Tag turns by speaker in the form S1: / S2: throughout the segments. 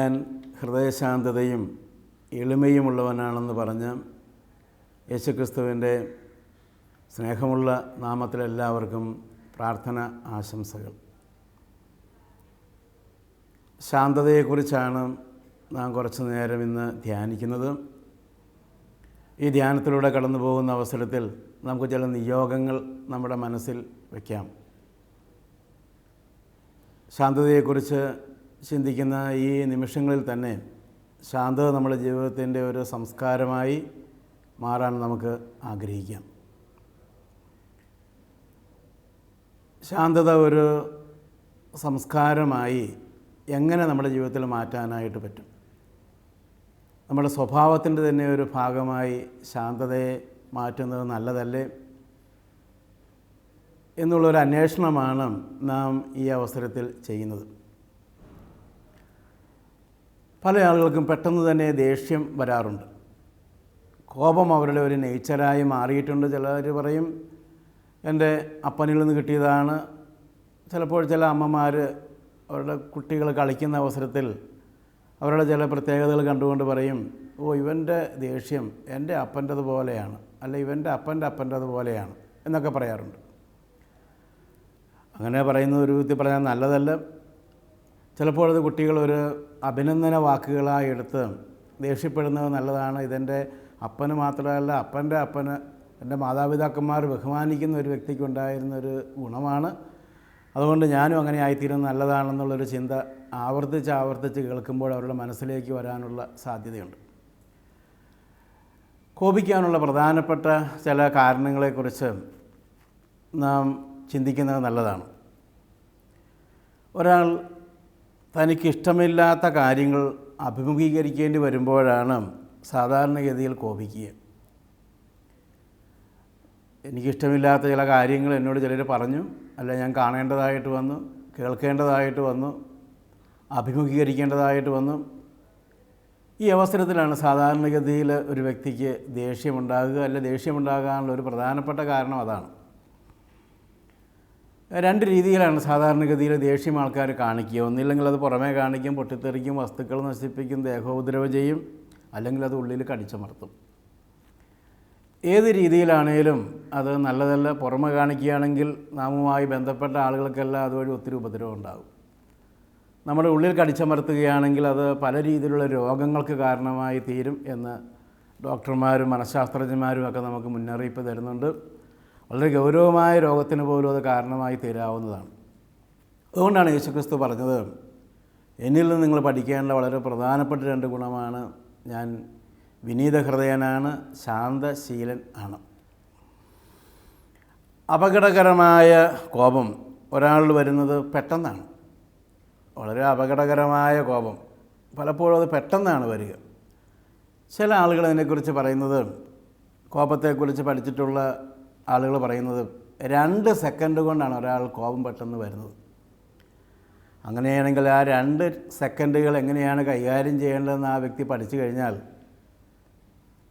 S1: ഞാൻ ഹൃദയശാന്തതയും എളിമയുമുള്ളവനാണെന്ന് പറഞ്ഞ് യേശുക്രിസ്തുവിന്റെ സ്നേഹമുള്ള നാമത്തിലെല്ലാവർക്കും പ്രാർത്ഥന ആശംസകൾ. ശാന്തതയെക്കുറിച്ചാണ് നാം കുറച്ച് നേരം ഇന്ന് ധ്യാനിക്കുന്നത്. ഈ ധ്യാനത്തിലൂടെ കടന്നു പോകുന്ന അവസരത്തിൽ നമുക്ക് ചില നിയോഗങ്ങൾ നമ്മുടെ മനസ്സിൽ വയ്ക്കാം ശാന്തതയെക്കുറിച്ച് ചിന്തിക്കുന്ന ഈ നിമിഷങ്ങളിൽ തന്നെ ശാന്തത നമ്മുടെ ജീവിതത്തിന്റെ ഒരു സംസ്കാരമായി മാറാൻ നമുക്ക് ആഗ്രഹിക്കാം. ശാന്തത ഒരു സംസ്കാരമായി എങ്ങനെ നമ്മുടെ ജീവിതത്തിൽ മാറ്റാനായിട്ട് പറ്റും? നമ്മുടെ സ്വഭാവത്തിന്റെ തന്നെ ഒരു ഭാഗമായി ശാന്തതയെ മാറ്റുന്നത് നല്ലതല്ലേ? എന്നുള്ളൊരു അന്വേഷണമാണ് നാം ഈ അവസരത്തിൽ ചെയ്യുന്നത്. പല ആളുകൾക്കും പെട്ടെന്ന് തന്നെ ദേഷ്യം വരാറുണ്ട്. കോപം അവരുടെ ഒരു നേച്ചറായി മാറിയിട്ടുണ്ട്. ചിലർ പറയും എന്റെ അപ്പനിൽ നിന്ന് കിട്ടിയതാണ്. ചിലപ്പോൾ ചില അമ്മമാർ അവരുടെ കുട്ടികൾ കളിക്കുന്ന അവസരത്തിൽ അവരുടെ ചില പ്രത്യേകതകൾ കണ്ടുകൊണ്ട് പറയും ഓ ഇവന്റെ ദേഷ്യം എന്റെ അപ്പന്റെത് പോലെയാണ് അല്ല ഇവന്റെ അപ്പന്റെ അപ്പന്റെത് പോലെയാണ് എന്നൊക്കെ പറയാറുണ്ട്. അങ്ങനെ പറയുന്ന ഒരു വിധത്തിൽ പറഞ്ഞാൽ നല്ലതല്ല. ചിലപ്പോൾ അത് കുട്ടികൾ ഒരു അഭിനന്ദന വാക്കുകളായി എടുത്ത് ദേഷ്യപ്പെടുന്നത് നല്ലതാണ്. ഇതെന്റെ അപ്പന് മാത്രമല്ല അപ്പന്റെ അപ്പന് എന്റെ മാതാപിതാക്കന്മാർ ബഹുമാനിക്കുന്ന ഒരു വ്യക്തിക്കുണ്ടായിരുന്ന ഒരു ഗുണമാണ്. അതുകൊണ്ട് ഞാനും അങ്ങനെ ആയിത്തീരുന്നത് നല്ലതാണെന്നുള്ളൊരു ചിന്ത ആവർത്തിച്ച് ആവർത്തിച്ച് കേൾക്കുമ്പോൾ അവരുടെ മനസ്സിലേക്ക് വരാനുള്ള സാധ്യതയുണ്ട്. കോപിക്കാനുള്ള പ്രധാനപ്പെട്ട ചില കാരണങ്ങളെക്കുറിച്ച് നാം ചിന്തിക്കുന്നത് നല്ലതാണ്. ഒരാൾ തനിക്ക് ഇഷ്ടമില്ലാത്ത കാര്യങ്ങൾ അഭിമുഖീകരിക്കേണ്ടി വരുമ്പോഴാണ് സാധാരണഗതിയിൽ കോപിക്കുക. എനിക്കിഷ്ടമില്ലാത്ത ചില കാര്യങ്ങൾ എന്നോട് ചിലർ പറഞ്ഞു അല്ല ഞാൻ കാണേണ്ടതായിട്ട് വന്നു കേൾക്കേണ്ടതായിട്ട് വന്നു അഭിമുഖീകരിക്കേണ്ടതായിട്ട് വന്നു. ഈ അവസരത്തിലാണ് സാധാരണഗതിയിൽ ഒരു വ്യക്തിക്ക് ദേഷ്യമുണ്ടാകുക അല്ല ദേഷ്യമുണ്ടാകാനുള്ള ഒരു പ്രധാനപ്പെട്ട കാരണം അതാണ്. രണ്ട് രീതിയിലാണ് സാധാരണഗതിയിൽ ദേഷ്യം ആൾക്കാർ കാണിക്കുക. ഒന്നില്ലെങ്കിൽ അത് പുറമേ കാണിക്കും പൊട്ടിത്തെറിക്കും വസ്തുക്കൾ നശിപ്പിക്കും ദേഹോപദ്രവ ചെയ്യും അല്ലെങ്കിൽ അത് ഉള്ളിൽ കടിച്ചമർത്തും ഏത് രീതിയിലാണേലും അത് നല്ലതല്ല. പുറമെ കാണിക്കുകയാണെങ്കിൽ നാമുമായി ബന്ധപ്പെട്ട ആളുകൾക്കെല്ലാം അതുവഴി ഒത്തിരി ഉപദ്രവം ഉണ്ടാകും. നമ്മുടെ ഉള്ളിൽ കടിച്ചമർത്തുകയാണെങ്കിൽ അത് പല രീതിയിലുള്ള രോഗങ്ങൾക്ക് കാരണമായി തീരും എന്ന് ഡോക്ടർമാരും മനഃശാസ്ത്രജ്ഞന്മാരും ഒക്കെ നമുക്ക് മുന്നറിയിപ്പ് തരുന്നുണ്ട്. വളരെ ഗൗരവമായ രോഗത്തിന് പോലും അത് കാരണമായി തീരാവുന്നതാണ്. അതുകൊണ്ടാണ് യേശുക്രിസ്തു പറഞ്ഞത് എന്നിൽ നിന്ന് നിങ്ങൾ പഠിക്കേണ്ട വളരെ പ്രധാനപ്പെട്ട രണ്ട് ഗുണമാണ് ഞാൻ വിനീത ഹൃദയനാണ് ശാന്തശീലൻ ആണ്. അപകടകരമായ കോപം ഒരാളിൽ വരുന്നത് പെട്ടെന്നാണ്. വളരെ അപകടകരമായ കോപം. പലപ്പോഴും അത് പെട്ടെന്നാണ് വരിക. ചില ആളുകൾ അതിനെക്കുറിച്ച് പറയുന്നത് കോപത്തെക്കുറിച്ച് പഠിച്ചിട്ടുള്ള ആളുകൾ പറയുന്നത് രണ്ട് സെക്കൻഡ് കൊണ്ടാണ് ഒരാൾ കോപം പെട്ടെന്ന് വരുന്നത്. അങ്ങനെയാണെങ്കിൽ ആ രണ്ട് സെക്കൻഡുകൾ എങ്ങനെയാണ് കൈകാര്യം ചെയ്യേണ്ടതെന്ന് ആ വ്യക്തി പഠിച്ചു കഴിഞ്ഞാൽ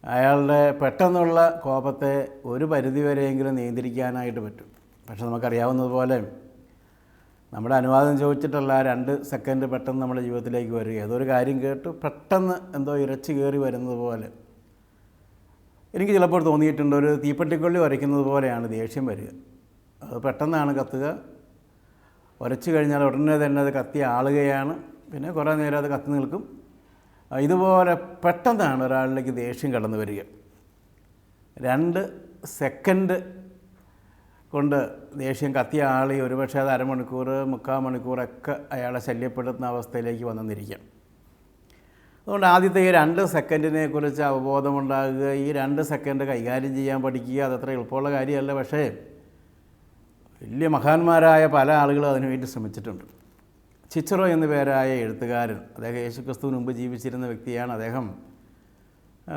S1: അയാളുടെ പെട്ടെന്നുള്ള കോപത്തെ ഒരു പരിധിവരെയെങ്കിലും നിയന്ത്രിക്കാനായിട്ട് പറ്റും. പക്ഷെ നമുക്കറിയാവുന്നതുപോലെ നമ്മുടെ അനുവാദം ചോദിച്ചിട്ടുള്ള ആ രണ്ട് സെക്കൻഡ് പെട്ടെന്ന് നമ്മുടെ ജീവിതത്തിലേക്ക് വരിക. ഏതൊരു കാര്യം കേട്ട് പെട്ടെന്ന് എന്തോ ഇരച്ചു കയറി വരുന്നത് പോലെ എനിക്ക് ചിലപ്പോൾ തോന്നിയിട്ടുണ്ട് ഒരു തീപ്പെട്ടിക്കൊള്ളി വരയ്ക്കുന്നത് പോലെയാണ് ദേഷ്യം വരിക. അത് പെട്ടെന്നാണ് കത്തുക. വരച്ചു കഴിഞ്ഞാൽ ഉടനെ തന്നെ അത് കത്തി ആളുകയാണ്. പിന്നെ കുറേ നേരം അത് കത്തി നിൽക്കും. ഇതുപോലെ പെട്ടെന്നാണ് ഒരാളിലേക്ക് ദേഷ്യം കടന്നു വരിക. രണ്ട് സെക്കൻഡ് കൊണ്ട് ദേഷ്യം കത്തിയ ആളി ഒരുപക്ഷെ അത് അരമണിക്കൂർ മുക്കാൽ മണിക്കൂറൊക്കെ അയാളെ ശല്യപ്പെടുത്തുന്ന അവസ്ഥയിലേക്ക് വന്നെന്നിരിക്കാം അതുകൊണ്ട് ആദ്യത്തെ ഈ രണ്ട് സെക്കൻഡിനെ കുറിച്ച് അവബോധമുണ്ടാകുക ഈ രണ്ട് സെക്കൻഡ് കൈകാര്യം ചെയ്യാൻ പഠിക്കുക അതത്ര എളുപ്പമുള്ള കാര്യമല്ല. പക്ഷേ വലിയ മഹാന്മാരായ പല ആളുകളും അതിനുവേണ്ടി ശ്രമിച്ചിട്ടുണ്ട്. ചിച്ചറോ എന്ന പേരായ എഴുത്തുകാരൻ അദ്ദേഹം യേശുക്രിസ്തുവിന് മുമ്പ് ജീവിച്ചിരുന്ന വ്യക്തിയാണ്. അദ്ദേഹം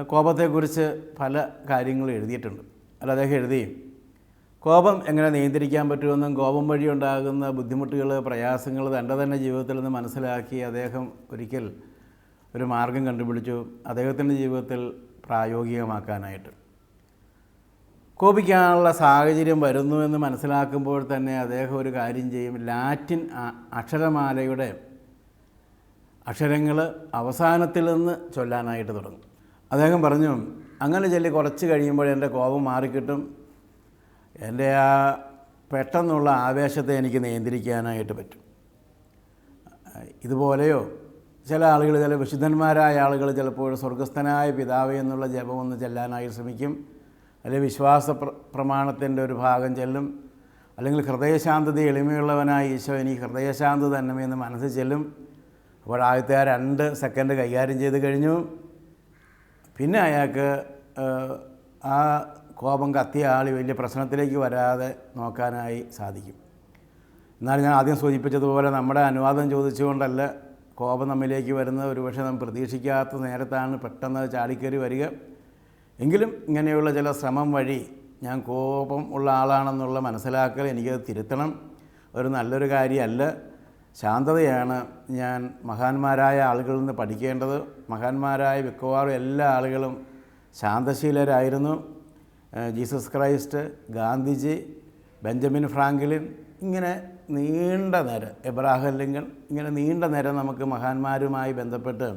S1: കോപത്തെക്കുറിച്ച് പല കാര്യങ്ങളും എഴുതിയിട്ടുണ്ട്. അല്ല അദ്ദേഹം എഴുതി കോപം എങ്ങനെ നിയന്ത്രിക്കാൻ പറ്റുമെന്നും കോപം വഴി ഉണ്ടാകുന്ന ബുദ്ധിമുട്ടുകൾ പ്രയാസങ്ങൾ തന്റെ തന്നെ ജീവിതത്തിൽ നിന്ന് മനസ്സിലാക്കി അദ്ദേഹം ഒരിക്കൽ ഒരു മാർഗം കണ്ടുപിടിച്ചു അദ്ദേഹത്തിന്റെ ജീവിതത്തിൽ പ്രായോഗികമാക്കാനായിട്ട്. കോപിക്കാനുള്ള സാഹചര്യം വരുന്നു എന്ന് മനസ്സിലാക്കുമ്പോൾ തന്നെ അദ്ദേഹം ഒരു കാര്യം ചെയ്യും. ലാറ്റിൻ അക്ഷരമാലയുടെ അക്ഷരങ്ങൾ അവസാനത്തിൽ നിന്ന് ചൊല്ലാനായിട്ട് തുടങ്ങും. അദ്ദേഹം പറഞ്ഞു അങ്ങനെ ചൊല്ലി കുറച്ച് കഴിയുമ്പോൾ എന്റെ കോപം മാറിക്കിട്ടും. എന്റെ ആ പെട്ടെന്നുള്ള ആവേശത്തെ എനിക്ക് നിയന്ത്രിക്കാനായിട്ട് പറ്റും. ഇതുപോലെയോ ചില ആളുകൾ ചില വിശുദ്ധന്മാരായ ആളുകൾ ചിലപ്പോൾ സ്വർഗസ്ഥനായ പിതാവ് എന്നുള്ള ജപം ഒന്ന് ചെല്ലാനായി ശ്രമിക്കും. അല്ലെങ്കിൽ വിശ്വാസ പ്ര പ്രമാണത്തിന്റെ ഒരു ഭാഗം ചെല്ലും. അല്ലെങ്കിൽ ഹൃദയശാന്തത എളിമയുള്ളവനായ ഈശോ എനിക്ക് ഹൃദയശാന്തത തന്നെ എന്ന് മനസ്സിൽ ചെല്ലും. അപ്പോൾ ആദ്യത്തെ ആ രണ്ട് സെക്കൻഡ് കൈകാര്യം ചെയ്ത് കഴിഞ്ഞു. പിന്നെ അയാൾക്ക് ആ കോപം കത്തിയ ആൾ വലിയ പ്രശ്നത്തിലേക്ക് വരാതെ നോക്കാനായി സാധിക്കും. എന്നാൽ ഞാൻ ആദ്യം സൂചിപ്പിച്ചതുപോലെ നമ്മുടെ അനുവാദം ചോദിച്ചുകൊണ്ടല്ല കോപം നമ്മിലേക്ക് വരുന്നത് ഒരുപക്ഷെ നാം പ്രതീക്ഷിക്കാത്ത നേരത്താണ് പെട്ടെന്ന് ചാടിക്കയറി വരിക. എങ്കിലും ഇങ്ങനെയുള്ള ചില ശ്രമം വഴി ഞാൻ കോപം ഉള്ള ആളാണെന്നുള്ള മനസ്സിലാക്കൽ എനിക്കത് തിരുത്തണം. ഒരു നല്ലൊരു കാര്യമല്ല. ശാന്തതയാണ് ഞാൻ മഹാന്മാരായ ആളുകളിൽ നിന്ന് പഠിക്കേണ്ടത്. മഹാന്മാരായ മിക്കവാറും എല്ലാ ആളുകളും ശാന്തശീലരായിരുന്നു. Jesus Christ Gandhiji Benjamin Franklin ഇങ്ങനെ നീണ്ട നേരം എബ്രാഹിം ലിങ്കൺ ഇങ്ങനെ നീണ്ട നേരം നമുക്ക് മഹാന്മാരുമായി ബന്ധപ്പെട്ട്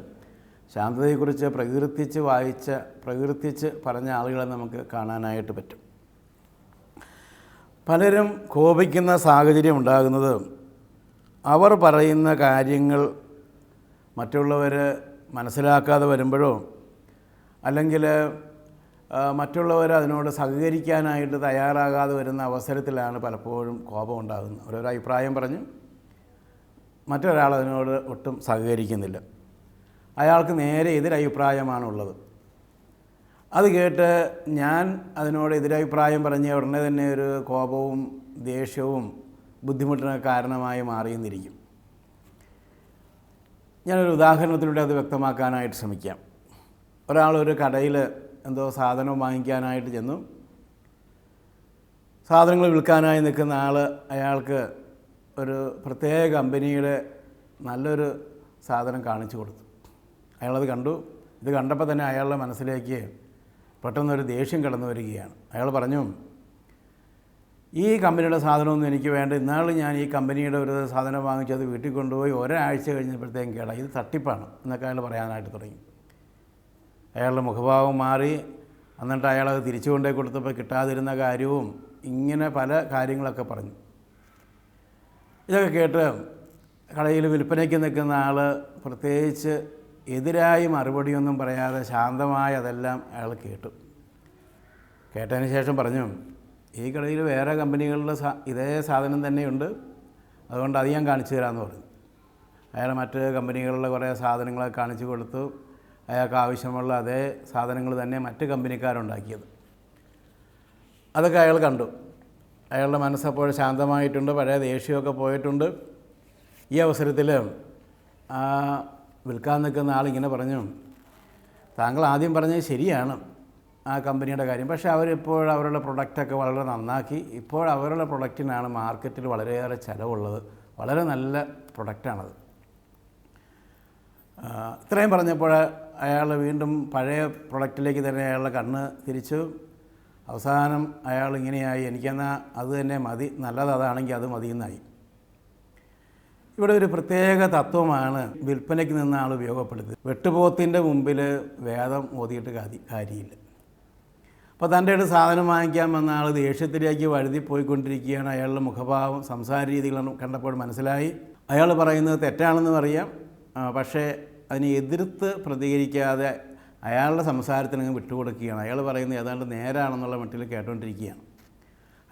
S1: ശാന്തതയെക്കുറിച്ച് പ്രകീർത്തിച്ച് വായിച്ച പ്രകീർത്തിച്ച് പറഞ്ഞ ആളുകളെ നമുക്ക് കാണാനായിട്ട് പറ്റും. പലരും കോപിക്കുന്ന സാഹചര്യം ഉണ്ടാകുന്നത് അവർ പറയുന്ന കാര്യങ്ങൾ മറ്റുള്ളവർ മനസ്സിലാക്കാതെ വരുമ്പോഴോ അല്ലെങ്കിൽ മറ്റുള്ളവർ അതിനോട് സഹകരിക്കാനായിട്ട് തയ്യാറാകാതെ വരുന്ന അവസരത്തിലാണ് പലപ്പോഴും കോപം ഉണ്ടാകുന്നത്. ഓരോരോ അഭിപ്രായം പറഞ്ഞ് മറ്റൊരാൾ അതിനോട് ഒട്ടും സഹകരിക്കുന്നില്ല. അയാൾക്ക് നേരെ എതിരഭിപ്രായമാണുള്ളത്. അത് കേട്ട് ഞാൻ അതിനോട് എതിരഭിപ്രായം പറഞ്ഞ ഉടനെ തന്നെ ഒരു കോപവും ദേഷ്യവും ബുദ്ധിമുട്ടിന് കാരണമായി മാറിയെന്നിരിക്കും. ഞാനൊരു ഉദാഹരണത്തിലൂടെ അത് വ്യക്തമാക്കാനായിട്ട് ശ്രമിക്കാം. ഒരാളൊരു ഒരു കടയിൽ എന്തോ സാധനം വാങ്ങിക്കാനായിട്ട് ചെന്നു. സാധനങ്ങൾ വിൽക്കാനായി നിൽക്കുന്ന ആൾ അയാൾക്ക് ഒരു പ്രത്യേക കമ്പനിയുടെ നല്ലൊരു സാധനം കാണിച്ചു കൊടുത്തു. അയാളത് കണ്ടു. ഇത് കണ്ടപ്പോൾ തന്നെ അയാളുടെ മനസ്സിലേക്ക് പെട്ടെന്നൊരു ദേഷ്യം കടന്നു വരികയാണ്. അയാൾ പറഞ്ഞു ഈ കമ്പനിയുടെ സാധനമൊന്നും എനിക്ക് വേണ്ട. ഇന്നാൾ ഞാൻ ഈ കമ്പനിയുടെ ഒരു സാധനം വാങ്ങിച്ചത് വീട്ടിൽ കൊണ്ടുപോയി ഒരാഴ്ച കഴിഞ്ഞപ്പോഴത്തേക്കും കേടാ ഇത് തട്ടിപ്പാണ് എന്നൊക്കെ അയാൾ പറയാനായിട്ട് തുടങ്ങി. അയാളുടെ മുഖഭാവം മാറി. എന്നിട്ട് അയാളത് തിരിച്ചു കൊണ്ടേ കൊടുത്തപ്പോൾ കിട്ടാതിരുന്ന കാര്യവും ഇങ്ങനെ പല കാര്യങ്ങളൊക്കെ പറഞ്ഞു. ഇതൊക്കെ കേട്ട് കടയിൽ വിൽപ്പനയ്ക്ക് നിൽക്കുന്ന ആൾ പ്രത്യേകിച്ച് എതിരായി മറുപടിയൊന്നും പറയാതെ ശാന്തമായി അതെല്ലാം അയാൾ കേട്ടു. കേട്ടതിന് ശേഷം പറഞ്ഞു ഈ കടയിൽ വേറെ കമ്പനികളുടെ ഇതേ സാധനം തന്നെയുണ്ട്. അതുകൊണ്ട് അത് ഞാൻ കാണിച്ചു തരാമെന്ന് പറഞ്ഞു. അയാൾ മറ്റ് കമ്പനികളുടെ കുറേ സാധനങ്ങളൊക്കെ കാണിച്ചു കൊടുത്തു. അയാൾക്ക് ആവശ്യമുള്ള അതേ സാധനങ്ങൾ തന്നെ മറ്റ് കമ്പനിക്കാരുണ്ടാക്കിയത്. അതൊക്കെ അയാൾ കണ്ടു. അയാളുടെ മനസ്സപ്പോൾ ശാന്തമായിട്ടുണ്ട് പഴയ ദേഷ്യമൊക്കെ പോയിട്ടുണ്ട്. ഈ അവസരത്തിൽ ആ വിൽക്കാൻ നിൽക്കുന്ന ആളിങ്ങനെ പറഞ്ഞു താങ്കൾ ആദ്യം പറഞ്ഞത് ശരിയാണ് ആ കമ്പനിയുടെ കാര്യം പക്ഷേ അവരിപ്പോൾ അവരുടെ പ്രൊഡക്റ്റൊക്കെ വളരെ നന്നാക്കി ഇപ്പോൾ അവരുടെ പ്രൊഡക്റ്റിനാണ് മാർക്കറ്റിൽ വളരെയേറെ ചിലവുള്ളത് വളരെ നല്ല പ്രൊഡക്റ്റാണത് ഇത്രയും പറഞ്ഞപ്പോൾ അയാൾ വീണ്ടും പഴയ പ്രൊഡക്റ്റിലേക്ക് തന്നെ അയാളുടെ കണ്ണ് തിരിച്ചു. അവസാനം അയാൾ ഇങ്ങനെയായി. എനിക്കെന്നാൽ അത് തന്നെ മതി. നല്ലത് അതാണെങ്കിൽ അത് മതി എന്നായി ഇവിടെ ഒരു പ്രത്യേക തത്വമാണ് വിൽപ്പനയ്ക്ക് നിന്ന് ആൾ ഉപയോഗപ്പെടുത്തുന്നത്. വെട്ടുപോത്തിന്റെ മുമ്പിൽ വേദം ഓതിയിട്ട് കാതി കാര്യമില്ല. അപ്പോൾ തന്റെ അടുത്ത് സാധനം വാങ്ങിക്കാൻ വന്ന ആൾ ദേഷ്യത്തിലേക്ക് വഴുതി പോയിക്കൊണ്ടിരിക്കുകയാണ്. അയാളുടെ മുഖഭാവം സംസാര രീതികൾ കണ്ടപ്പോൾ മനസ്സിലായി. അയാൾ പറയുന്നത് തെറ്റാണെന്ന് പറയാം. പക്ഷേ അതിനെ എതിർത്ത് പ്രതികരിക്കാതെ അയാളുടെ സംസാരത്തിനങ്ങ് വിട്ടുകൊടുക്കുകയാണ്. അയാൾ പറയുന്നത് ഏതാണ്ട് നേരാണെന്നുള്ള മട്ടിൽ കേട്ടുകൊണ്ടിരിക്കുകയാണ്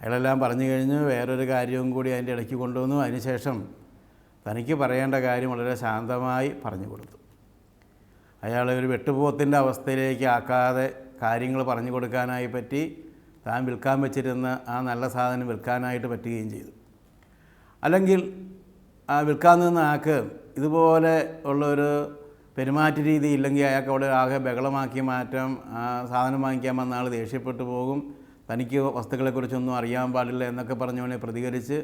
S1: അയാളെല്ലാം പറഞ്ഞു കഴിഞ്ഞ് വേറൊരു കാര്യവും കൂടി അതിന്റെ ഇടയ്ക്ക് കൊണ്ടുവന്നു. അതിനുശേഷം തനിക്ക് പറയേണ്ട കാര്യം വളരെ ശാന്തമായി പറഞ്ഞു കൊടുത്തു. അയാൾ ഒരു വെട്ടുപോത്തിന്റെ അവസ്ഥയിലേക്ക് ആക്കാതെ കാര്യങ്ങൾ പറഞ്ഞു കൊടുക്കാനായി പറ്റി താൻ വിൽക്കാൻ വെച്ചിരുന്ന ആ നല്ല സാധനം വിൽക്കാനായിട്ട് പറ്റുകയും ചെയ്തു. അല്ലെങ്കിൽ ആ വിൽക്കാൻ നിന്ന ആൾക്ക് ഇതുപോലെ ഉള്ളൊരു പെരുമാറ്റ രീതി ഇല്ലെങ്കിൽ അയാൾക്ക് അവിടെ ആകെ ബഹളമാക്കി മാറ്റാം സാധനം വാങ്ങിക്കാൻ വന്ന ആൾ ദേഷ്യപ്പെട്ടു പോകും തനിക്ക് വസ്തുക്കളെക്കുറിച്ചൊന്നും അറിയാൻ പാടില്ല എന്നൊക്കെ പറഞ്ഞുകൊണ്ട് പ്രതികരിച്ച്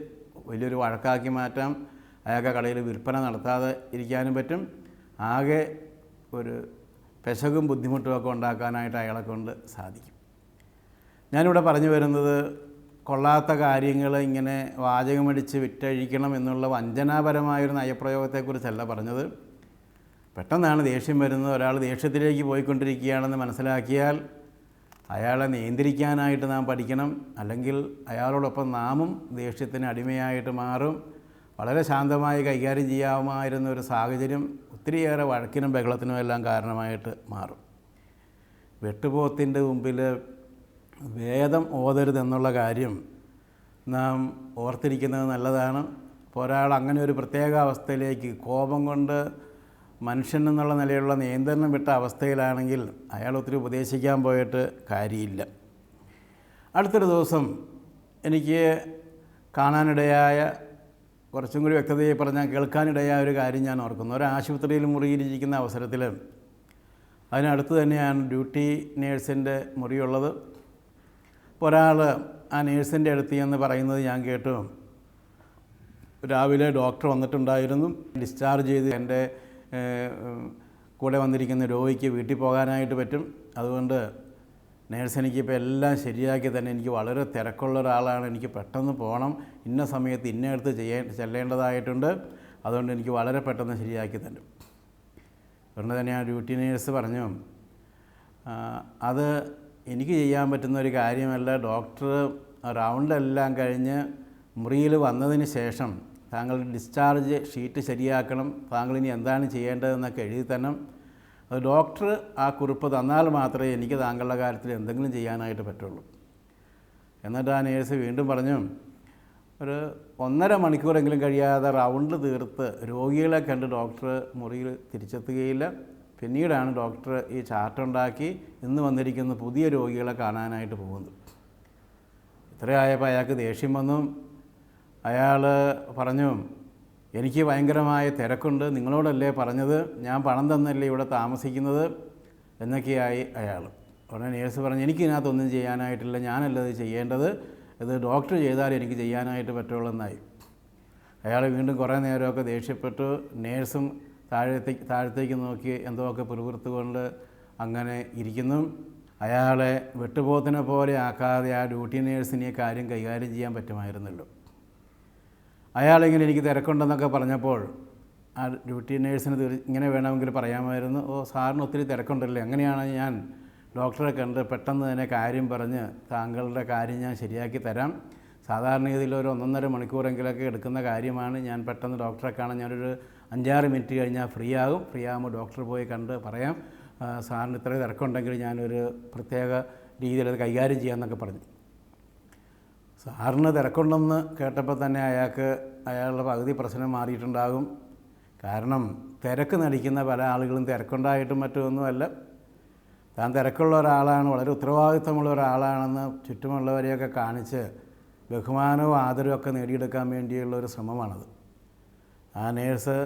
S1: വലിയൊരു വഴക്കാക്കി മാറ്റാം. അയാൾക്ക് കടയിൽ വിൽപ്പന നടത്താതെ ഇരിക്കാനും പറ്റും. ആകെ ഒരു പെശകും ബുദ്ധിമുട്ടും ഒക്കെ ഉണ്ടാക്കാനായിട്ട് അയാളെ കൊണ്ട് സാധിക്കും. ഞാനിവിടെ പറഞ്ഞു വരുന്നത് കൊള്ളാത്ത കാര്യങ്ങൾ ഇങ്ങനെ വാചകമടിച്ച് വിറ്റഴിക്കണം എന്നുള്ള വഞ്ചനാപരമായൊരു നയപ്രയോഗത്തെക്കുറിച്ചല്ല പറഞ്ഞത്. പെട്ടെന്നാണ് ദേഷ്യം വരുന്നത്. ഒരാൾ ദേഷ്യത്തിലേക്ക് പോയിക്കൊണ്ടിരിക്കുകയാണെന്ന് മനസ്സിലാക്കിയാൽ അയാളെ നിയന്ത്രിക്കാനായിട്ട് നാം പഠിക്കണം. അല്ലെങ്കിൽ അയാളോടൊപ്പം നാമും ദേഷ്യത്തിന് അടിമയായിട്ട് മാറും. വളരെ ശാന്തമായി കൈകാര്യം ചെയ്യാമായിരുന്ന ഒരു സാഹചര്യം ഒത്തിരിയേറെ വഴക്കിനും ബഹളത്തിനും എല്ലാം കാരണമായിട്ട് മാറും. വെട്ടുപോത്തിന്റെ മുമ്പിൽ വേദം ഓതരുതെന്നുള്ള കാര്യം നാം ഓർത്തിരിക്കുന്നത് നല്ലതാണ്. ഇപ്പോൾ ഒരാൾ അങ്ങനെ ഒരു പ്രത്യേക അവസ്ഥയിലേക്ക് കോപം കൊണ്ട് മനുഷ്യൻ എന്നുള്ള നിലയിലുള്ള നിയന്ത്രണം വിട്ട അവസ്ഥയിലാണെങ്കിൽ അയാൾ ഒത്തിരി ഉപദേശിക്കാൻ പോയിട്ട് കാര്യമില്ല. അടുത്തൊരു ദിവസം എനിക്ക് കാണാനിടയായ കുറച്ചും കൂടി വ്യക്തതയെ പറഞ്ഞാൽ കേൾക്കാനിടയായ ഒരു കാര്യം ഞാൻ ഓർക്കുന്നു. ഒരു ആശുപത്രിയിൽ മുറിയിലിരിക്കുന്ന അവസരത്തിൽ അതിനടുത്ത് തന്നെയാണ് ഡ്യൂട്ടി നേഴ്സിന്റെ മുറിയുള്ളത്. ഒരാൾ ആ നേഴ്സിന്റെ അടുത്ത് എന്ന് പറയുന്നത് ഞാൻ കേട്ടു. രാവിലെ ഡോക്ടർ വന്നിട്ടുണ്ടായിരുന്നു. ഡിസ്ചാർജ് ചെയ്ത് എന്റെ കൂടെ വന്നിരിക്കുന്ന രോഗിക്ക് വീട്ടിൽ പോകാനായിട്ട് പറ്റും. അതുകൊണ്ട് നേഴ്സ് എനിക്കിപ്പോൾ എല്ലാം ശരിയാക്കി തന്നെ എനിക്ക് വളരെ തിരക്കുള്ള ഒരാളാണ്. എനിക്ക് പെട്ടെന്ന് പോകണം. ഇന്ന സമയത്ത് ഇന്നടുത്ത് ചെയ്യാൻ ചെല്ലേണ്ടതായിട്ടുണ്ട്. അതുകൊണ്ട് എനിക്ക് വളരെ പെട്ടെന്ന് ശരിയാക്കി തരും. അതുകൊണ്ട് തന്നെ ആ ഡ്യൂട്ടി നേഴ്സ് പറഞ്ഞു അത് എനിക്ക് ചെയ്യാൻ പറ്റുന്ന ഒരു കാര്യമല്ല. ഡോക്ടർ റൗണ്ടെല്ലാം കഴിഞ്ഞ് മുറിയിൽ വന്നതിന് ശേഷം താങ്കളുടെ ഡിസ്ചാർജ് ഷീറ്റ് ശരിയാക്കണം താങ്കൾ ഇനി എന്താണ് ചെയ്യേണ്ടതെന്നൊക്കെ എഴുതി തന്നെ ഡോക്ടർ ആ കുറിപ്പ് തന്നാൽ മാത്രമേ എനിക്ക് താങ്കളുടെ കാര്യത്തിൽ എന്തെങ്കിലും ചെയ്യാനായിട്ട് പറ്റുള്ളൂ. എന്നിട്ട് ആ നേഴ്സ് വീണ്ടും പറഞ്ഞു ഒരു ഒന്നര മണിക്കൂറെങ്കിലും കഴിയാതെ റൗണ്ട് തീർത്ത് രോഗികളെ കണ്ട് ഡോക്ടർ മുറിയിൽ തിരിച്ചെത്തുകയില്ല. പിന്നീടാണ് ഡോക്ടർ ഈ ചാർട്ടുണ്ടാക്കി ഇന്ന് വന്നിരിക്കുന്ന പുതിയ രോഗികളെ കാണാനായിട്ട് പോകുന്നത്. ഇത്രയായപ്പോൾ അയാൾക്ക് ദേഷ്യം വന്നു. അയാൾ പറഞ്ഞു എനിക്ക് ഭയങ്കരമായ തിരക്കുണ്ട്. നിങ്ങളോടല്ലേ പറഞ്ഞത്? ഞാൻ പണം തന്നല്ലേ ഇവിടെ താമസിക്കുന്നത്? എന്നൊക്കെയായി അയാൾ ഉടനെ നേഴ്സ് പറഞ്ഞു എനിക്കിതിനകത്തൊന്നും ചെയ്യാനായിട്ടില്ല. ഞാനല്ലത് ചെയ്യേണ്ടത്? ഇത് ഡോക്ടർ ചെയ്താൽ എനിക്ക് ചെയ്യാനായിട്ട് പറ്റുള്ളൂ അയാൾ വീണ്ടും കുറേ നേരമൊക്കെ ദേഷ്യപ്പെട്ടു. നേഴ്സും താഴത്തേക്ക് താഴത്തേക്ക് നോക്കി എന്തോക്കെ പിറുപിറുത്തുകൊണ്ട് അങ്ങനെ ഇരിക്കുന്നു. അയാളെ വെട്ടുപോത്തിനെ പോലെ ആക്കാതെ ആ ഡ്യൂട്ടി നേഴ്സിനെ കാര്യം കൈകാര്യം ചെയ്യാൻ പറ്റുമായിരുന്നല്ലോ. അയാളിങ്ങനെ എനിക്ക് തിരക്കുണ്ടെന്നൊക്കെ പറഞ്ഞപ്പോൾ ആ ഡ്യൂട്ടി നേഴ്സിന് ഇങ്ങനെ വേണമെങ്കിൽ പറയാമായിരുന്നു. ഓ സാറിന് ഒത്തിരി തിരക്കുണ്ടല്ലേ അങ്ങനെയാണ് ഞാൻ ഡോക്ടറെ കണ്ട് പെട്ടെന്ന് തന്നെ കാര്യം പറഞ്ഞ് താങ്കളുടെ കാര്യം ഞാൻ ശരിയാക്കി തരാം. സാധാരണ ഇതിൽ ഒരു ഒന്നൊന്നര മണിക്കൂറെങ്കിലൊക്കെ എടുക്കുന്ന കാര്യമാണ്. ഞാൻ പെട്ടെന്ന് ഡോക്ടറെ കാണാൻ ഞാനൊരു അഞ്ചാറ് മിനിറ്റ് കഴിഞ്ഞാൽ ഫ്രീ ആകും ഫ്രീ ആകുമ്പോൾ ഡോക്ടറെ പോയി കണ്ട് പറയാം. സാറിന് ഇത്ര തിരക്കുണ്ടെങ്കിൽ ഞാനൊരു പ്രത്യേക രീതിയിൽ അത് കൈകാര്യം ചെയ്യാമെന്നൊക്കെ പറഞ്ഞു. സാറിന് തിരക്കുണ്ടെന്ന് കേട്ടപ്പോൾ തന്നെ അയാൾക്ക് അയാളുടെ പകുതി പ്രശ്നം മാറിയിട്ടുണ്ടാകും. കാരണം തിരക്ക് നടിക്കുന്ന പല ആളുകളും തിരക്കുണ്ടായിട്ടും മറ്റൊന്നുമല്ല താൻ തിരക്കുള്ള ഒരാളാണ് വളരെ ഉത്തരവാദിത്തമുള്ള ഒരാളാണെന്ന് ചുറ്റുമുള്ളവരെയൊക്കെ കാണിച്ച് ബഹുമാനവും ആദരവും ഒക്കെ നേടിയെടുക്കാൻ വേണ്ടിയുള്ള ഒരു ശ്രമമാണത്. ആ നേഴ്സ്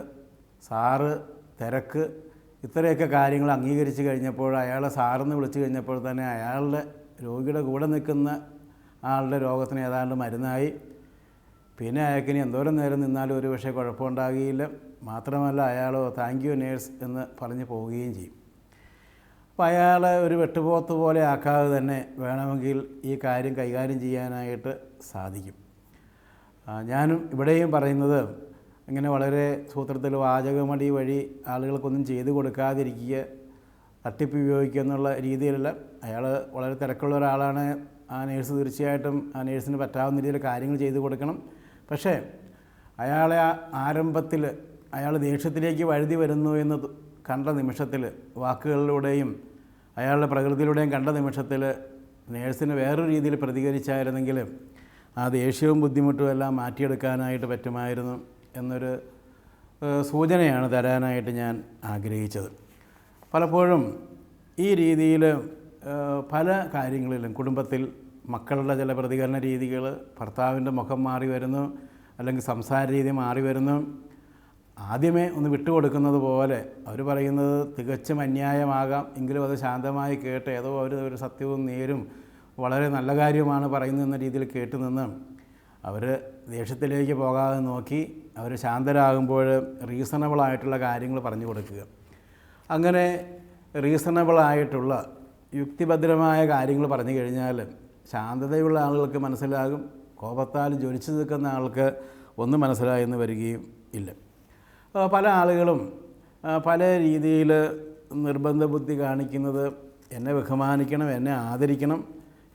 S1: സാറ് തിരക്ക് ഇത്രയൊക്കെ കാര്യങ്ങൾ അംഗീകരിച്ച് കഴിഞ്ഞപ്പോൾ അയാളെ സാറെന്ന് വിളിച്ചു കഴിഞ്ഞപ്പോൾ തന്നെ അയാളുടെ രോഗിയുടെ കൂടെ നിൽക്കുന്ന ആളുടെ രോഗത്തിന് ഏതാണ്ട് മരുന്നായി. പിന്നെ അയാൾക്ക് ഇനി എന്തോരം നേരം നിന്നാലും ഒരു പക്ഷേ കുഴപ്പമുണ്ടാകുകയില്ല. മാത്രമല്ല അയാളോ താങ്ക് യു നേഴ്സ് എന്ന് പറഞ്ഞ് പോവുകയും ചെയ്യും. അപ്പോൾ അയാളെ ഒരു വെട്ടുപോത്ത് പോലെ ആക്കാതെ തന്നെ വേണമെങ്കിൽ ഈ കാര്യം കൈകാര്യം ചെയ്യാനായിട്ട് സാധിക്കും. ഞാനും ഇവിടെയും പറയുന്നത് ഇങ്ങനെ വളരെ സൂത്രത്തിൽ വാചകമടി വഴി ആളുകൾക്കൊന്നും ചെയ്തു കൊടുക്കാതിരിക്കുക തട്ടിപ്പ് ഉപയോഗിക്കുക എന്നുള്ള രീതിയിലല്ല. അയാൾ വളരെ തിരക്കുള്ള ഒരാളാണ്. ആ നേഴ്സ് തീർച്ചയായിട്ടും ആ നേഴ്സിന് പറ്റാവുന്ന രീതിയിൽ കാര്യങ്ങൾ ചെയ്തു കൊടുക്കണം. പക്ഷേ അയാളെ ആരംഭത്തിൽ അയാൾ ദേഷ്യത്തിലേക്ക് വഴുതി വരുന്നു എന്ന് കണ്ട നിമിഷത്തിൽ വാക്കുകളിലൂടെയും അയാളുടെ പ്രകൃതിയിലൂടെയും കണ്ട നിമിഷത്തിൽ നേഴ്സിന് വേറൊരു രീതിയിൽ പ്രതികരിച്ചായിരുന്നെങ്കിൽ ആ ദേഷ്യവും ബുദ്ധിമുട്ടും എല്ലാം മാറ്റിയെടുക്കാനായിട്ട് പറ്റുമായിരുന്നു എന്നൊരു സൂചനയാണ് തരാനായിട്ട് ഞാൻ ആഗ്രഹിച്ചത്. പലപ്പോഴും ഈ രീതിയിൽ പല കാര്യങ്ങളിലും കുടുംബത്തിൽ മക്കളുടെ ചില പ്രതികരണ രീതികൾ ഭർത്താവിന്റെ മുഖം മാറി വരുന്നു അല്ലെങ്കിൽ സംസാര രീതി മാറി വരുന്നു. ആദ്യമേ ഒന്ന് വിട്ടുകൊടുക്കുന്നത് പോലെ അവർ പറയുന്നത് തികച്ചും അന്യായമാകാം. എങ്കിലും അത് ശാന്തമായി കേട്ട് ഏതോ അവർ ഒരു സത്യവും നേരും വളരെ നല്ല കാര്യമാണ് പറയുന്നതെന്ന രീതിയിൽ കേട്ട് നിന്ന് അവർ ദേഷ്യത്തിലേക്ക് പോകാതെ നോക്കി അവർ ശാന്തരാകുമ്പോൾ റീസണബിളായിട്ടുള്ള കാര്യങ്ങൾ പറഞ്ഞു കൊടുക്കുക. അങ്ങനെ റീസണബിളായിട്ടുള്ള യുക്തിഭദ്രമായ കാര്യങ്ങൾ പറഞ്ഞു കഴിഞ്ഞാൽ ശാന്തതയുള്ള ആളുകൾക്ക് മനസ്സിലാകും കോപത്താൽ ജ്വലിച്ചു നിൽക്കുന്ന ആൾക്ക് ഒന്നും മനസ്സിലായെന്ന് വരികയും ഇല്ല. പല ആളുകളും പല രീതിയിൽ നിർബന്ധ ബുദ്ധി കാണിക്കുന്നത് എന്നെ ബഹുമാനിക്കണം എന്നെ ആദരിക്കണം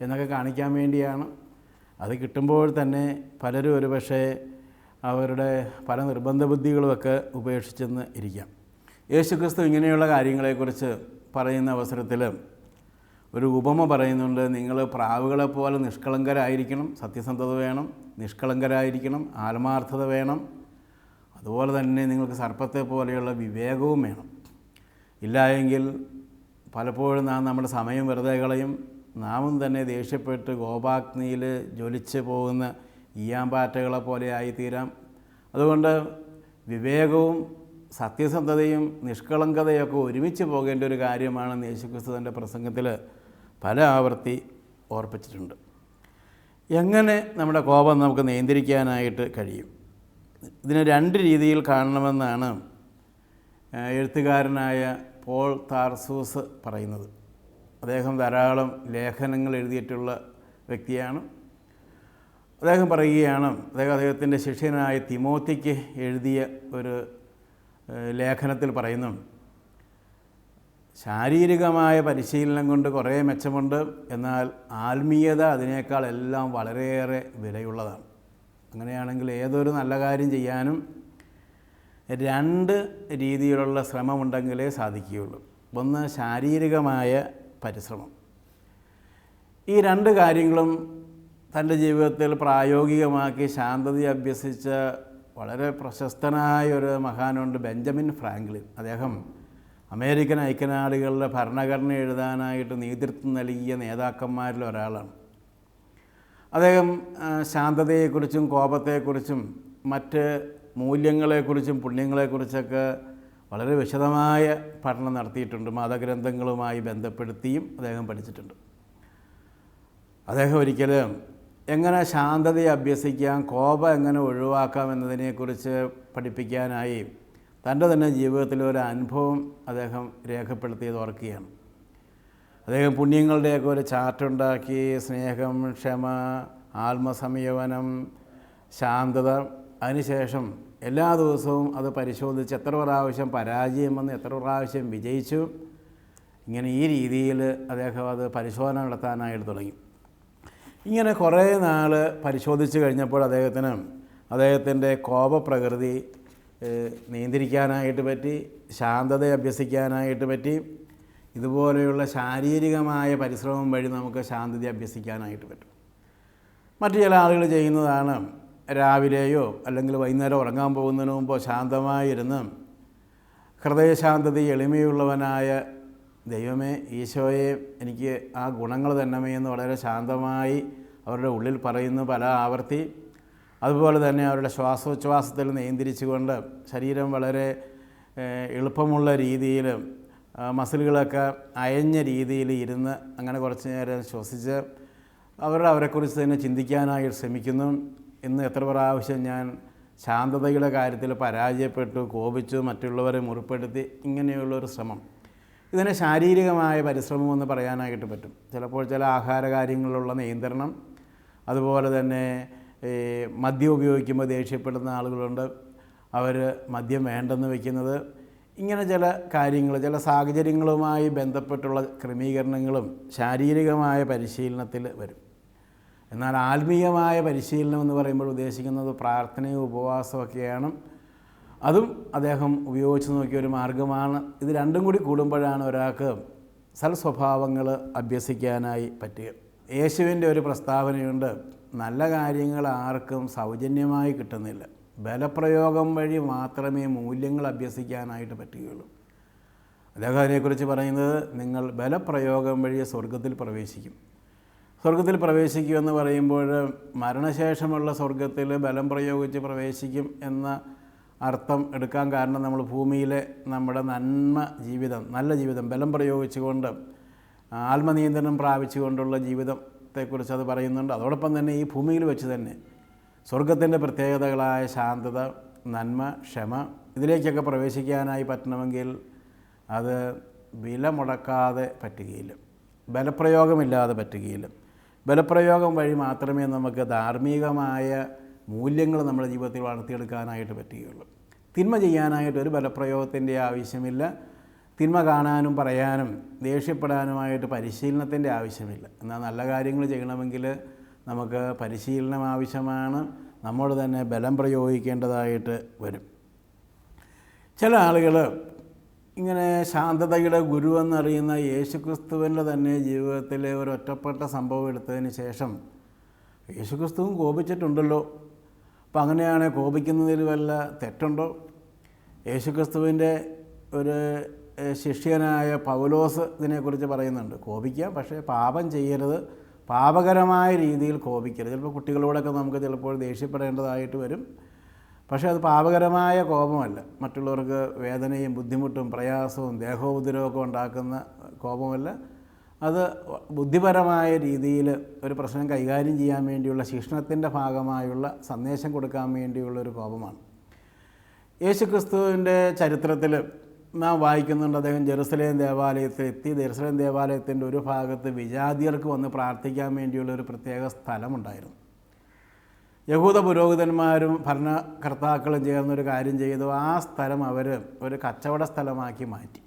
S1: എന്നൊക്കെ കാണിക്കാൻ വേണ്ടിയാണ്. അത് കിട്ടുമ്പോൾ തന്നെ പലരും ഒരുപക്ഷെ അവരുടെ പല നിർബന്ധ ബുദ്ധികളുമൊക്കെ ഉപേക്ഷിച്ചെന്ന് ഇരിക്കാം. യേശുക്രിസ്തു ഇങ്ങനെയുള്ള കാര്യങ്ങളെക്കുറിച്ച് പറയുന്ന അവസരത്തിൽ ഒരു ഉപമ പറയുന്നുണ്ട് നിങ്ങൾ പ്രാവുകളെ പോലെ നിഷ്കളങ്കരായിരിക്കണം സത്യസന്ധത വേണം നിഷ്കളങ്കരായിരിക്കണം ആത്മാർത്ഥത വേണം. അതുപോലെ തന്നെ നിങ്ങൾക്ക് സർപ്പത്തെ പോലെയുള്ള വിവേകവും വേണം. ഇല്ലായെങ്കിൽ പലപ്പോഴും നാം നമ്മുടെ സമയം വെറുതെ കളയും. നാമും തന്നെ ദേഷ്യപ്പെട്ട് ഗോപാഗ്നിയിൽ ജ്വലിച്ച് പോകുന്ന ഈയാമ്പാറ്റകളെ പോലെ ആയിത്തീരാം. അതുകൊണ്ട് വിവേകവും സത്യസന്ധതയും നിഷ്കളങ്കതയൊക്കെ ഒരുമിച്ച് പോകേണ്ട ഒരു കാര്യമാണെന്ന് യേശുക്രിസ്തു തന്റെ പ്രസംഗത്തിൽ പല ആവർത്തി ഓർപ്പിച്ചിട്ടുണ്ട്. എങ്ങനെ നമ്മുടെ കോപം നമുക്ക് നിയന്ത്രിക്കാനായിട്ട് കഴിയും? ഇതിനെ രണ്ട് രീതിയിൽ കാണണമെന്നാണ് എഴുത്തുകാരനായ പോൾ താർസൂസ് പറയുന്നത്. അദ്ദേഹം ധാരാളം ലേഖനങ്ങൾ എഴുതിയിട്ടുള്ള വ്യക്തിയാണ്. അദ്ദേഹം പറയുകയാണ് അദ്ദേഹം അദ്ദേഹത്തിന്റെ ശിഷ്യനായ തിമോത്തിക്ക് എഴുതിയ ഒരു ലേഖനത്തിൽ പറയുന്നു ശാരീരികമായ പരിശീലനം കൊണ്ട് കുറേ മെച്ചമുണ്ട്. എന്നാൽ ആത്മീയത അതിനേക്കാൾ എല്ലാം വളരെയേറെ വിലയുള്ളതാണ്. അങ്ങനെയാണെങ്കിൽ ഏതൊരു നല്ല കാര്യം ചെയ്യാനും രണ്ട് രീതിയിലുള്ള ശ്രമമുണ്ടെങ്കിലേ സാധിക്കുകയുള്ളൂ. ഒന്ന് ശാരീരികമായ പരിശ്രമം. ഈ രണ്ട് കാര്യങ്ങളും തന്റെ ജീവിതത്തിൽ പ്രായോഗികമാക്കി ശാന്തത അഭ്യസിച്ച വളരെ പ്രശസ്തനായ ഒരു മഹാനുണ്ട് ബെഞ്ചമിൻ ഫ്രാങ്ക്ലിൻ. അദ്ദേഹം അമേരിക്കൻ ഐക്യനാടുകളുടെ ഭരണഘടന എഴുതാനായിട്ട് നേതൃത്വം നൽകിയ നേതാക്കന്മാരിൽ ഒരാളാണ്. അദ്ദേഹം ശാന്തതയെക്കുറിച്ചും കോപത്തെക്കുറിച്ചും മറ്റ് മൂല്യങ്ങളെക്കുറിച്ചും പുണ്യങ്ങളെക്കുറിച്ചൊക്കെ വളരെ വിശദമായ പഠനം നടത്തിയിട്ടുണ്ട്. മതഗ്രന്ഥങ്ങളുമായി ബന്ധപ്പെടുത്തിയും അദ്ദേഹം പഠിച്ചിട്ടുണ്ട്. അദ്ദേഹം ഒരിക്കലും എങ്ങനെ ശാന്തതയെ അഭ്യസിക്കാം കോപം എങ്ങനെ ഒഴിവാക്കാം എന്നതിനെക്കുറിച്ച് പഠിപ്പിക്കാനായി തന്റെ തന്നെ ജീവിതത്തിലെ ഒരു അനുഭവം അദ്ദേഹം രേഖപ്പെടുത്തിയത് ഓർക്കുകയാണ്. അദ്ദേഹം പുണ്യങ്ങളുടെയൊക്കെ ഒരു ചാർട്ടുണ്ടാക്കി സ്നേഹം ക്ഷമ ആത്മസംയമനം ശാന്തത അതിനുശേഷം എല്ലാ ദിവസവും അത് പരിശോധിച്ച് എത്ര പ്രാവശ്യം പരാജയം വന്ന് എത്ര പ്രാവശ്യം വിജയിച്ചു ഇങ്ങനെ ഈ രീതിയിൽ അദ്ദേഹം അത് പരിശോധന നടത്താനായിട്ട് തുടങ്ങി. ഇങ്ങനെ കുറേ നാൾ പരിശോധിച്ച് കഴിഞ്ഞപ്പോൾ അദ്ദേഹത്തിന് അദ്ദേഹത്തിന്റെ കോപപ്രകൃതി നിയന്ത്രിക്കാനായിട്ട് പറ്റി ശാന്തത അഭ്യസിക്കാനായിട്ട് പറ്റി ഇതുപോലെയുള്ള ശാരീരികമായ പരിശ്രമം വഴി നമുക്ക് ശാന്തത അഭ്യസിക്കാനായിട്ട് പറ്റും. മറ്റു ചില ആളുകൾ ചെയ്യുന്നതാണ് രാവിലെയോ അല്ലെങ്കിൽ വൈകുന്നേരം ഉറങ്ങാൻ പോകുന്നതിന് മുമ്പോ ശാന്തമായിരുന്ന് ഹൃദയശാന്തത എളിമയുള്ളവനായ ദൈവമേ ഈശോയെ എനിക്ക് ആ ഗുണങ്ങൾ തന്നമേ എന്ന് വളരെ ശാന്തമായി അവരുടെ ഉള്ളിൽ പറയുന്ന പല ആവർത്തി അതുപോലെ തന്നെ അവരുടെ ശ്വാസോച്ഛ്വാസത്തിൽ നിയന്ത്രിച്ചുകൊണ്ട് ശരീരം വളരെ എളുപ്പമുള്ള രീതിയിൽ മസിലുകളൊക്കെ അയഞ്ഞ രീതിയിൽ ഇരുന്ന് അങ്ങനെ കുറച്ച് നേരം ശ്വസിച്ച് അവരുടെ അവരെക്കുറിച്ച് തന്നെ ചിന്തിക്കാനായി ശ്രമിക്കുന്നു. ഇന്ന് എത്ര പ്രാവശ്യം ഞാൻ ശാന്തതയുടെ കാര്യത്തിൽ പരാജയപ്പെട്ടു കോപിച്ചു മറ്റുള്ളവരെ മുറിപ്പെടുത്തി ഇങ്ങനെയുള്ളൊരു ശ്രമം. ഇതിനെ ശാരീരികമായ പരിശ്രമം എന്ന് പറയാനായിട്ട് പറ്റും. ചിലപ്പോൾ ചില ആഹാര കാര്യങ്ങളിലുള്ള നിയന്ത്രണം അതുപോലെ തന്നെ ഈ മദ്യം ഉപയോഗിക്കുമ്പോൾ ദേഷ്യപ്പെടുന്ന ആളുകളുണ്ട്. അവർ മദ്യം വേണ്ടെന്ന് വയ്ക്കുന്നത് ഇങ്ങനെ ചില കാര്യങ്ങൾ ചില സാഹചര്യങ്ങളുമായി ബന്ധപ്പെട്ടുള്ള ക്രമീകരണങ്ങളും ശാരീരികമായ പരിശീലനത്തിൽ വരും. എന്നാൽ ആത്മീയമായ പരിശീലനം എന്ന് പറയുമ്പോൾ ഉദ്ദേശിക്കുന്നത് പ്രാർത്ഥനയും ഉപവാസമൊക്കെയാണ് അതും അദ്ദേഹം ഉപയോഗിച്ച് നോക്കിയ ഒരു മാർഗമാണ് ഇത് രണ്ടും കൂടി കൂടുമ്പോഴാണ് ഒരാൾക്ക് സൽസ്വഭാവങ്ങൾ അഭ്യസിക്കാനായി പറ്റുക. യേശുവിന്റെ ഒരു പ്രസ്താവനയുണ്ട്. നല്ല കാര്യങ്ങൾ ആർക്കും സൗജന്യമായി കിട്ടുന്നില്ല. ബലപ്രയോഗം വഴി മാത്രമേ മൂല്യങ്ങൾ അഭ്യസിക്കാനായിട്ട് പറ്റുകയുള്ളൂ. അദ്ദേഹം അതിനെക്കുറിച്ച് പറയുന്നത് നിങ്ങൾ ബലപ്രയോഗം വഴി സ്വർഗത്തിൽ പ്രവേശിക്കും. സ്വർഗത്തിൽ പ്രവേശിക്കുമെന്ന് പറയുമ്പോൾ മരണശേഷമുള്ള സ്വർഗത്തിൽ ബലം പ്രയോഗിച്ച് പ്രവേശിക്കും എന്ന അർത്ഥം എടുക്കാൻ കാരണം നമ്മൾ ഭൂമിയിലെ നമ്മുടെ നന്മ ജീവിതം നല്ല ജീവിതം ബലം പ്രയോഗിച്ചുകൊണ്ട് ആത്മനിയന്ത്രണം പ്രാപിച്ചുകൊണ്ടുള്ള ജീവിതത്തെക്കുറിച്ച് അത് പറയുന്നുണ്ട്. അതോടൊപ്പം തന്നെ ഈ ഭൂമിയിൽ വെച്ച് തന്നെ സ്വർഗത്തിന്റെ പ്രത്യേകതകളായ ശാന്തത നന്മ ക്ഷമ ഇതിലേക്കൊക്കെ പ്രവേശിക്കാനായി പറ്റണമെങ്കിൽ അത് വില മുടക്കാതെ പറ്റുകയില്ല. ബലപ്രയോഗമില്ലാതെ പറ്റുകയില്ല. ബലപ്രയോഗം വഴി മാത്രമേ നമുക്ക് ധാർമ്മികമായ മൂല്യങ്ങൾ നമ്മുടെ ജീവിതത്തിൽ വളർത്തിയെടുക്കാനായിട്ട് പറ്റുകയുള്ളൂ. തിന്മ ചെയ്യാനായിട്ട് ഒരു ബലപ്രയോഗത്തിന്റെ ആവശ്യമില്ല. തിന്മ കാണാനും പറയാനും ദേഷ്യപ്പെടാനുമായിട്ട് പരിശീലനത്തിന്റെ ആവശ്യമില്ല. എന്നാൽ നല്ല കാര്യങ്ങൾ ചെയ്യണമെങ്കിൽ നമുക്ക് പരിശീലനം ആവശ്യമാണ്. നമ്മൾ തന്നെ ബലം പ്രയോഗിക്കേണ്ടതായിട്ട് വരും. ചില ആളുകൾ ഇങ്ങനെ ശാന്തതയുടെ ഗുരു എന്നറിയുന്ന യേശുക്രിസ്തുവിന്റെ തന്നെ ജീവിതത്തിലെ ഒരു ഒറ്റപ്പെട്ട സംഭവം എടുത്തതിന് ശേഷം യേശുക്രിസ്തുവും കോപിച്ചിട്ടുണ്ടല്ലോ. അപ്പം അങ്ങനെയാണ് കോപിക്കുന്നതിൽ വല്ല തെറ്റുണ്ടോ? യേശുക്രിസ്തുവിന്റെ ഒരു ശിഷ്യനായ പൗലോസ് ഇതിനെക്കുറിച്ച് പറയുന്നുണ്ട്. കോപിക്കാം പക്ഷേ പാപം ചെയ്യരുത്. പാപകരമായ രീതിയിൽ കോപിക്കരുത്. ചിലപ്പോൾ കുട്ടികളോടൊക്കെ നമുക്ക് ചിലപ്പോൾ ദേഷ്യപ്പെടേണ്ടതായിട്ട് വരും. പക്ഷേ അത് പാപകരമായ കോപമല്ല. മറ്റുള്ളവർക്ക് വേദനയും ബുദ്ധിമുട്ടും പ്രയാസവും ദേഹോപദ്രവമൊക്കെ ഉണ്ടാക്കുന്ന കോപമല്ല. അത് ബുദ്ധിപരമായ രീതിയിൽ ഒരു പ്രശ്നം കൈകാര്യം ചെയ്യാൻ വേണ്ടിയുള്ള ശിക്ഷണത്തിന്റെ ഭാഗമായുള്ള സന്ദേശം കൊടുക്കാൻ വേണ്ടിയുള്ള ഒരു കോപമാണ്. യേശുക്രിസ്തുവിന്റെ ചരിത്രത്തിൽ നാം വായിക്കുന്നുണ്ട് അദ്ദേഹം ജെറുസലേം ദേവാലയത്തിൽ എത്തി. ജെറുസലേം ദേവാലയത്തിന്റെ ഒരു ഭാഗത്ത് വിജാതിയർക്ക് വന്ന് പ്രാർത്ഥിക്കാൻ വേണ്ടിയുള്ള ഒരു പ്രത്യേക സ്ഥലമുണ്ടായിരുന്നു. യഹൂദ പുരോഹിതന്മാരും ഭരണകർത്താക്കളും ചേർന്നൊരു കാര്യം ചെയ്തു. ആ സ്ഥലം അവർ ഒരു കച്ചവട സ്ഥലമാക്കി മാറ്റി.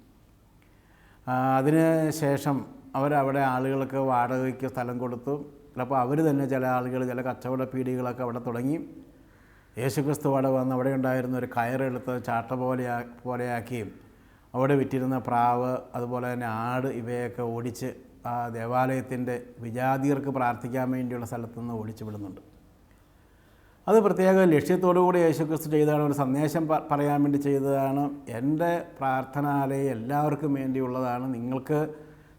S1: അതിന് ശേഷം അവരവിടെ ആളുകൾക്ക് വാടകയ്ക്ക് സ്ഥലം കൊടുത്തു. ചിലപ്പോൾ അവർ തന്നെ ചില ആളുകൾ ചില കച്ചവട പീടികളൊക്കെ അവിടെ തുടങ്ങി. യേശുക്രിസ്തു അവിടെ വന്ന് അവിടെ ഉണ്ടായിരുന്ന ഒരു കയറെടുത്ത് ചാട്ട പോലെ പോലെയാക്കി അവിടെ വിറ്റിരുന്ന പ്രാവ് അതുപോലെ തന്നെ ആട് ഇവയൊക്കെ ഓടിച്ച് ആ ദേവാലയത്തിന്റെ വിജാതിയർക്ക് പ്രാർത്ഥിക്കാൻ വേണ്ടിയുള്ള സ്ഥലത്തു നിന്ന് ഓടിച്ചു വിടുന്നുണ്ട്. അത് പ്രത്യേക ലക്ഷ്യത്തോടു കൂടി യേശുക്രിസ്തു ചെയ്തതാണ്. ഒരു സന്ദേശം പറയാൻ വേണ്ടി ചെയ്തതാണ്. എന്റെ പ്രാർത്ഥനാലയം എല്ലാവർക്കും വേണ്ടിയുള്ളതാണ്. നിങ്ങൾക്ക്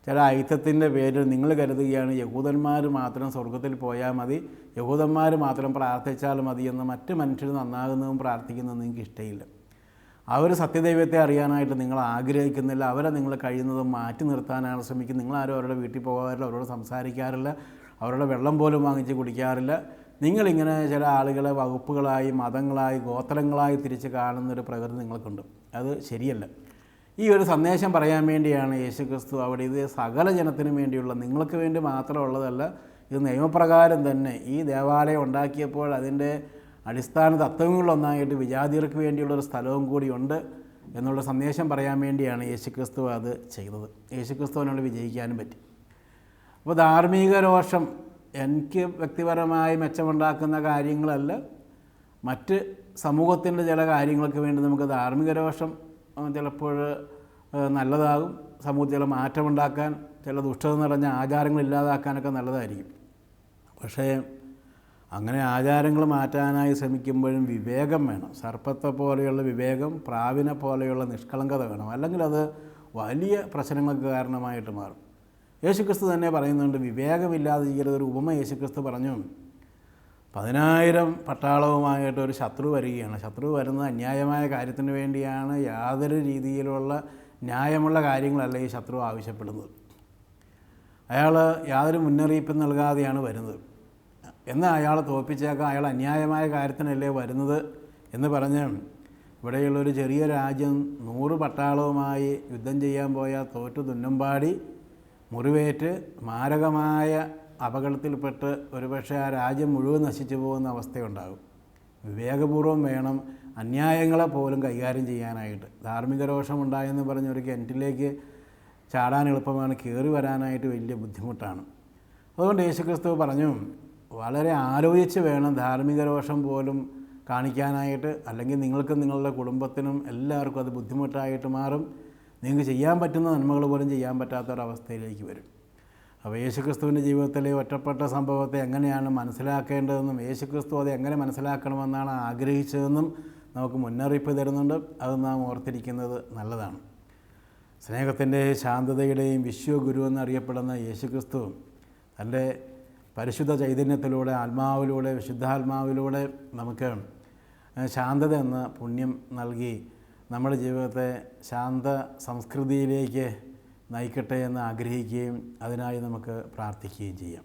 S1: ചില ഐത്യത്തിന്റെ പേരിൽ നിങ്ങൾ കരുതുകയാണ് യഹൂദന്മാർ മാത്രം സ്വർഗത്തിൽ പോയാൽ മതി യഹൂദന്മാർ മാത്രം പ്രാർത്ഥിച്ചാൽ മതി എന്ന് മറ്റ് മനുഷ്യർ നന്നാകുന്നതും പ്രാർത്ഥിക്കുന്നതും നിങ്ങൾക്ക് ഇഷ്ടമില്ല അവർ സത്യദൈവത്തെ അറിയാനായിട്ട് നിങ്ങൾ ആഗ്രഹിക്കുന്നില്ല അവരെ നിങ്ങൾ കഴിയുന്നതും മാറ്റി നിർത്താനാണ് ശ്രമിക്കുന്നത്. നിങ്ങളാരും അവരുടെ വീട്ടിൽ പോകാറില്ല അവരോട് സംസാരിക്കാറില്ല അവരുടെ വെള്ളം പോലും വാങ്ങിച്ച് കുടിക്കാറില്ല. നിങ്ങളിങ്ങനെ ചില ആളുകളെ വകുപ്പുകളായി മതങ്ങളായി ഗോത്രങ്ങളായി തിരിച്ച് കാണുന്നൊരു പ്രകൃതി നിങ്ങൾക്കുണ്ട്. അത് ശരിയല്ല. ഈ ഒരു സന്ദേശം പറയാൻ വേണ്ടിയാണ് യേശുക്രിസ്തു അവിടെ ഇത് സകല ജനത്തിനു വേണ്ടിയുള്ള നിങ്ങൾക്ക് വേണ്ടി മാത്രമുള്ളതല്ല ഇത് നിയമപ്രകാരം തന്നെ ഈ ദേവാലയം ഉണ്ടാക്കിയപ്പോൾ അതിന്റെ അടിസ്ഥാന തത്വങ്ങളിലൊന്നായിട്ട് വിജാതിയർക്ക് വേണ്ടിയുള്ള ഒരു സ്ഥലവും കൂടിയുണ്ട് എന്നുള്ള സന്ദേശം പറയാൻ വേണ്ടിയാണ് യേശുക്രിസ്തു അത് ചെയ്തത്. യേശുക്രിസ്തുവിനോട് വിജയിക്കാനും പറ്റി. അപ്പോൾ ധാർമ്മിക രോഷം എനിക്ക് വ്യക്തിപരമായി മെച്ചമുണ്ടാക്കുന്ന കാര്യങ്ങളല്ല. മറ്റ് സമൂഹത്തിന്റെ ചില കാര്യങ്ങൾക്ക് വേണ്ടി നമുക്ക് ധാർമ്മിക രോഷം ചിലപ്പോൾ നല്ലതാകും. സമൂഹത്തിൽ ചില മാറ്റമുണ്ടാക്കാൻ ചില ദുഷ്ടത നിറഞ്ഞ ആചാരങ്ങൾ ഇല്ലാതാക്കാനൊക്കെ നല്ലതായിരിക്കും. പക്ഷേ അങ്ങനെ ആചാരങ്ങൾ മാറ്റാനായി ശ്രമിക്കുമ്പോഴും വിവേകം വേണം. സർപ്പത്തെ പോലെയുള്ള വിവേകം പ്രാവിനെ പോലെയുള്ള നിഷ്കളങ്കത വേണം. അല്ലെങ്കിൽ അത് വലിയ പ്രശ്നങ്ങൾക്ക് കാരണമായിട്ട് മാറും. യേശുക്രിസ്തു തന്നെ പറയുന്നുണ്ട് വിവേകമില്ലാതെ ചെയ്യരുത് ഒരു ഉപമ യേശുക്രിസ്തു പറഞ്ഞു. പതിനായിരം പട്ടാളവുമായിട്ട് ഒരു ശത്രു വരികയാണ്. ശത്രു വരുന്നത് അന്യായമായ കാര്യത്തിന് വേണ്ടിയാണ് യാതൊരു രീതിയിലുള്ള ന്യായമുള്ള കാര്യങ്ങളല്ല ഈ ശത്രു ആവശ്യപ്പെടുന്നത്. അയാൾ യാതൊരു മുന്നറിയിപ്പും നൽകാതെയാണ് വരുന്നത്. എന്നാൽ അയാളെ തോൽപ്പിച്ചേക്കാം? അയാൾ അന്യായമായ കാര്യത്തിനല്ലേ വരുന്നത്? എന്ന് പറഞ്ഞ് ഇവിടെയുള്ളൊരു ചെറിയ രാജ്യം നൂറ് പട്ടാളവുമായി യുദ്ധം ചെയ്യാൻ പോയ തോറ്റു തുന്നമ്പാടി മുറിവേറ്റ് മാരകമായ അപകടത്തിൽപ്പെട്ട് ഒരുപക്ഷെ ആ രാജ്യം മുഴുവൻ നശിച്ചു പോകുന്ന അവസ്ഥയുണ്ടാകും. വിവേകപൂർവം വേണം അന്യായങ്ങളെ പോലും കൈകാര്യം ചെയ്യാനായിട്ട്. ധാർമ്മിക രോഷമുണ്ടായെന്ന് പറഞ്ഞ് ഒരു കിണറ്റിലേക്ക് ചാടാൻ എളുപ്പമാണ്. കയറി വരാനായിട്ട് വലിയ ബുദ്ധിമുട്ടാണ്. അതുകൊണ്ട് യേശുക്രിസ്തു പറഞ്ഞു വളരെ ആലോചിച്ച് വേണം ധാർമ്മിക രോഷം പോലും കാണിക്കാനായിട്ട് അല്ലെങ്കിൽ നിങ്ങൾക്കും നിങ്ങളുടെ കുടുംബത്തിനും എല്ലാവർക്കും അത് ബുദ്ധിമുട്ടായിട്ട് മാറും. നിങ്ങൾക്ക് ചെയ്യാൻ പറ്റുന്ന നന്മകൾ പോലും ചെയ്യാൻ പറ്റാത്ത ഒരവസ്ഥയിലേക്ക് വരും. അപ്പോൾ യേശുക്രിസ്തുവിന്റെ ജീവിതത്തിലെ ഒറ്റപ്പെട്ട സംഭവത്തെ എങ്ങനെയാണ് മനസ്സിലാക്കേണ്ടതെന്നും യേശുക്രിസ്തു അത് എങ്ങനെ മനസ്സിലാക്കണമെന്നാണ് ആഗ്രഹിച്ചതെന്നും നമുക്ക് മുന്നറിയിപ്പ് തരുന്നുണ്ട്. അത് നാം ഓർത്തിരിക്കുന്നത് നല്ലതാണ്. സ്നേഹത്തിന്റെ ശാന്തതയുടെയും വിശ്വഗുരു എന്നറിയപ്പെടുന്ന യേശുക്രിസ്തു തന്റെ പരിശുദ്ധ ചൈതന്യത്തിലൂടെ ആത്മാവിലൂടെ വിശുദ്ധാത്മാവിലൂടെ നമുക്ക് ശാന്തത എന്ന പുണ്യം നൽകി നമ്മുടെ ജീവിതത്തെ ശാന്ത സംസ്കൃതിയിലേക്ക് നയിക്കട്ടെ എന്ന് ആഗ്രഹിക്കുകയും അതിനായി നമുക്ക് പ്രാർത്ഥിക്കുകയും ചെയ്യാം.